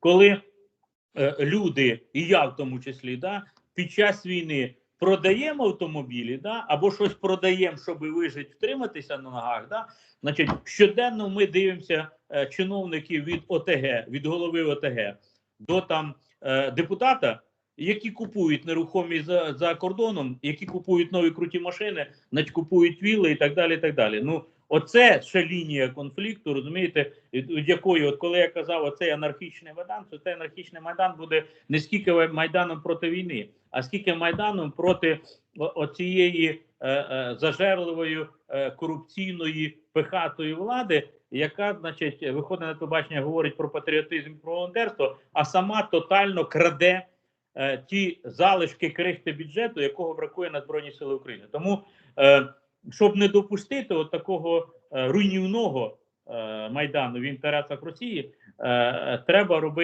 коли е, люди, і я в тому числі, да, під час війни продаємо автомобілі, да, або щось продаємо, щоб вижити, втриматися на ногах. Да, значить, щоденно ми дивимося е, чиновників від ОТГ, від голови ОТГ до там е, депутата, які купують нерухомість за, за кордоном, які купують нові круті машини, купують вілли і так далі. і так далі. Ну, оце ще лінія конфлікту, розумієте, від, якої, от коли я казав, оцей анархічний майдан, то цей анархічний майдан буде не скільки майданом проти війни, а скільки майданом проти оцієї е, е, зажерливої е, корупційної пихатої влади, яка, значить, виходить на телебачення, говорить про патріотизм, про волонтерство, а сама тотально краде е, ті залишки крихти бюджету, якого бракує на Збройні Сили України. Тому, е, щоб не допустити от такого е, руйнівного е, майдану в інтересах Росії, е, треба робити.